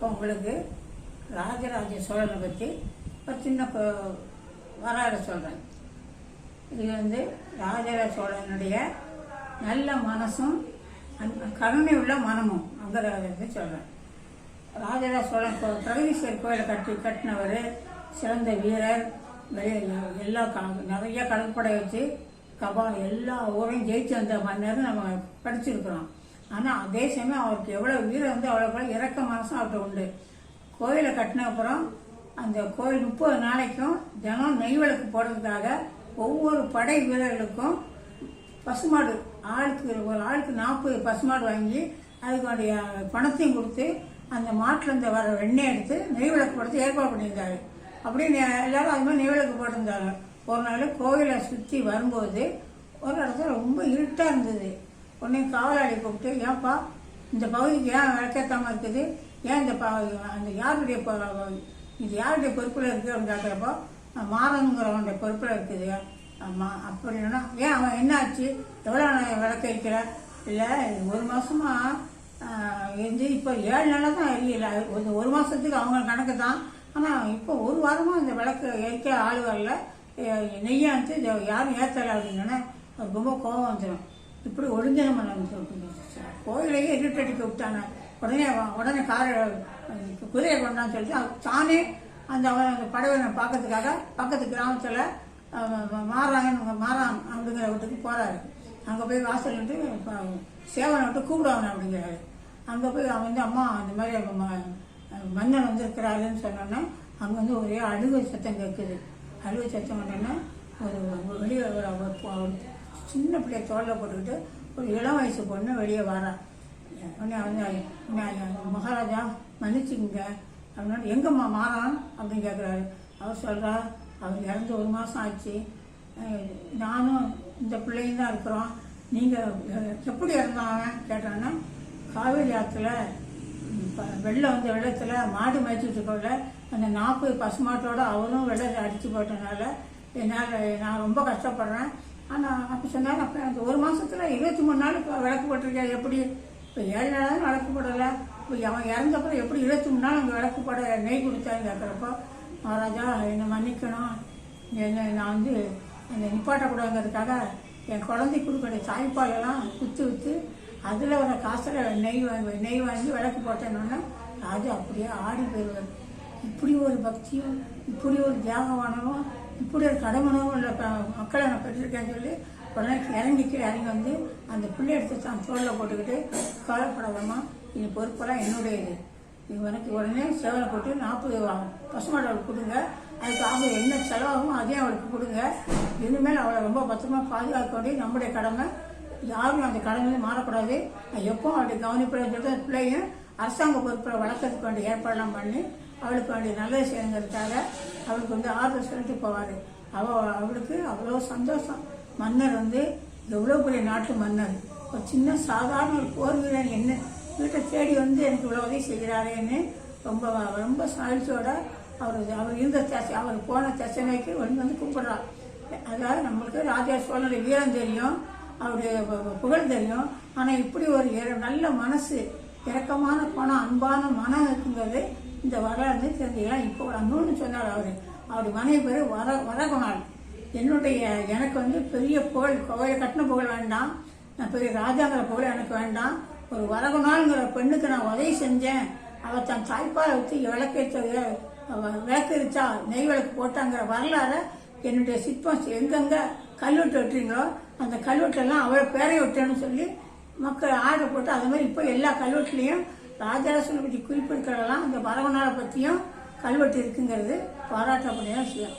இப்போ உங்களுக்கு ராஜராஜ சோழனை பற்றி ஒரு சின்ன வரலாறு சொல்கிறேன் இது வந்து ராஜராஜ சோழனுடைய நல்ல மனசும் அந்த கருணை உள்ள மனமும் அங்கே சொல்கிறேன் ராஜராஜ சோழன் கோ- பிரகதீஸ்வரர் கோயிலை கட்டி கட்டினவர் சிறந்த வீரர் எல்லா கணக்கு நிறைய கடற்படை வச்சு கபா எல்லா ஊரையும் ஜெயிச்சு வந்த மன்னர் நம்ம படிச்சிருக்கிறோம். ஆனால் அதே சமயம் அவருக்கு எவ்வளோ வீரம் வந்து அவ்வளோ இறக்க மனசும் அவர்கிட்ட உண்டு. கோயிலை கட்டின அப்புறம் அந்த கோயில் முப்பது நாளைக்கும் தினம் நெய் விளக்கு போடுறதுக்காக ஒவ்வொரு படை வீரர்களுக்கும் பசுமாடு ஆளுக்கு ஒரு ஆளுக்கு நாற்பது பசுமாடு வாங்கி அதுக்குடைய பணத்தையும் கொடுத்து அந்த மாட்டிலேருந்து வர வெண்ணெய் எடுத்து நெய் விளக்கு போடுறது ஏற்பாடு பண்ணியிருந்தாரு. அப்படின்னு எல்லாரும் அது மாதிரி நெய் விளக்கு போட்டிருந்தாங்க. ஒரு நாள் கோயிலை சுற்றி வரும்போது ஒரு இடத்துல ரொம்ப இருட்டாக இருந்தது. உடனே காவலாளி கூப்பிட்டு ஏன்பா இந்த பகுதிக்கு ஏன் விளக்கேற்றாமல் இருக்குது? ஏன் இந்த ப அந்த யாருடைய பொ- இது யாருடைய பொறுப்பில் இருக்குது? அப்படின்னு கேட்குறப்போ மாறனுங்கிறவனுடைய பொறுப்பில் இருக்குது. ஆமாம் அப்படின்னா ஏன் அவன் என்ன ஆச்சு? எவ்வளோ நான் விளக்க வைக்கிற இல்லை ஒரு மாதமாக இருந்து இப்போ ஏழு நாளாக தான் எரியல. ஒரு ஒரு மாதத்துக்கு அவங்க கணக்கு தான். ஆனால் இப்போ ஒரு வாரமாக இந்த விளக்கு எரிக்க ஆள் வரல. நெய்யாந்து யாரும் ஏற்றலை அப்படின்னா ரொம்ப கோபம் வந்துடும் இப்படி ஒழுங்கினம் நடந்து கோயிலையே இருட்டடிக்க விட்டாங்க உடனே உடனே காரை குதிரையை கொண்டான்னு சொல்லிட்டு தானே அந்த அவன் அந்த படவனை பார்க்கறதுக்காக பக்கத்து கிராமத்தில் மாறாங்கன்னு மாறான் அப்படிங்கிற வீட்டுக்கு போகிறாரு அங்கே போய் வாசல் வந்து சேவனை விட்டு கூப்பிடுவாங்க அப்படிங்கிறாரு அங்கே போய் அவன் வந்து அம்மா அந்த மாதிரி அவங்க ம- மன்னன் வந்திருக்கிறாருன்னு சொன்னோன்னா அங்கே வந்து ஒரே அழுகை சத்தம் கேட்குது. அழுகை சத்தம் பண்ணோன்னா ஒரு வெளியே ஒரு சின்ன பிள்ளைய தோளில் போட்டுக்கிட்டு ஒரு இளம் வயசு பொண்ணு வெளியே வரா. உடனே வந்து "நான் மகாராஜா மன்னிச்சுங்க அப்படின்னா எங்கம்மா மாறான் அப்படின்னு கேட்குறாரு அவர் சொல்கிறா அவர் இறந்து ஒரு மாதம் ஆச்சு. நானும் இந்த பிள்ளையும் தான் இருக்கிறோம். நீங்கள் எப்படி இறந்தாங்க கேட்டாங்கன்னா காவேரி ஆற்றுல வெள்ளம் வந்த வெள்ளத்தில் மாடு மேய்ச்சிட்டு இருக்கோம்ல. அந்த நாற்பது பசுமாட்டோட அவரும் வெள்ளத்தை அடித்து போட்டனால என்னால் நான் ரொம்ப கஷ்டப்படுறேன். ஆனால் அப்போ சொன்னாங்க அப்போ அந்த ஒரு மாதத்துல இருபத்தி மூணு நாள் இப்போ விளக்கு போட்டிருக்கேன் எப்படி? இப்போ ஏழு நாள் தான் விளக்கு போடலை. இப்போ அவன் இறந்தப்பறம் எப்படி இருபத்தி மூணு நாள் அங்கே விளக்கு போட நெய் கொடுத்தான்னு கேட்குறப்போ மகாராஜா என்னை மன்னிக்கணும். என்ன நான் வந்து அந்த நிப்பாட்டக்கூடாதுங்கிறதுக்காக என் குழந்தைக்கு கொடுக்குற தாய்ப்பாலெல்லாம் குத்து விற்று அதில் வர காசில் நெய் வாங்கி நெய் வாங்கி விளக்கு போட்டேன்னொன்னே ராஜா அப்படியே ஆடி போயிடுவார் இப்படி ஒரு பக்தியும் இப்படி ஒரு தியாகவானமும் இப்படி ஒரு கடமனவும் உள்ள மக்களை நான் பெற்றிருக்கேன்னு சொல்லி உடனே இறங்கி கீழே இறங்கி வந்து அந்த பிள்ளை எடுத்து தான் தோளில் போட்டுக்கிட்டு கவலைப்படாதம்மா இனி பொறுப்பெல்லாம் என்னுடையது. இது எனக்கு உடனே சேவலை போட்டு நாற்பது பசுமாடு அவளுக்கு கொடுங்க. அதுக்கு ஆகும் என்ன செலவாகும் அதையும் அவளுக்கு கொடுங்க. இனிமேல் அவளை ரொம்ப பத்திரமா பாதுகாக்க வேண்டிய நம்முடைய கடமை. யாரும் அந்த கடமையில மாறக்கூடாது. எப்போ அவளுடைய கவனிப்படைன்னு சொல்லிட்டு அந்த பிள்ளையும் அரசாங்க பொறுப்பில் வளர்க்கறதுக்கு வேண்டிய ஏற்பாடெல்லாம் பண்ணி அவளுக்கு வேண்டிய நல்லது செய்யுங்கிறதுக்காக அவளுக்கு வந்து ஆதரவு சொல்லிட்டு போவார். அவ அவளுக்கு அவ்வளோ சந்தோஷம். மன்னர் வந்து எவ்வளோ பெரிய நாட்டு மன்னர். ஒரு சின்ன சாதாரண ஒரு போர் வீரன் என்ன? வீட்டை தேடி வந்து எனக்கு இவ்வளோ உதவி செய்கிறாரேன்னு ரொம்ப ரொம்ப சாழ்ச்சியோட அவர் அவர் இருந்த தசை அவர் போன தசனைக்கு வந்து வந்து கும்பிட்றார். அதாவது நம்மளுக்கு ராஜா சோழனுடைய வீரம் தெரியும் அவருடைய புகழ் தெரியும். ஆனால் இப்படி ஒரு நல்ல மனசு இறக்கமான பணம் அன்பான மனம் இருக்குங்கிறது இந்த வரலாறு தெரிஞ்சுக்கலாம். இப்போ இன்னொன்று சொன்னார் அவர். அவருடைய மனைவி பேர் வர வரகுணாள் என்னுடைய எனக்கு வந்து பெரிய புகழ் கோயிலை கட்டின புகழ் வேண்டாம். நான் பெரிய ராஜாங்கிற புகழ் எனக்கு வேண்டாம். ஒரு வரகுணாளுங்கிற பெண்ணுக்கு நான் உதவி செஞ்சேன். அவள் தன் தாய்ப்பாலை வச்சு விளக்கேற்ற விளக்கரிச்சா நெய் விளக்கு போட்டாங்கிற வரலாறு என்னுடைய சிற்பம் எங்கெங்கே கல்வெட்டு வெட்டுறீங்களோ அந்த கல்வெட்டெல்லாம் அவள் பேரை விட்டேன்னு சொல்லி மக்கள் ஆர்டர் போட்டு அது மாதிரி இப்போ எல்லா கல்வெட்டுலேயும் ராஜராசனை பற்றி குறிப்பிடுறதெல்லாம் அந்த வரவனாலை பற்றியும் கல்வெட்டு இருக்குங்கிறது பாராட்டக்கூடிய விஷயம்.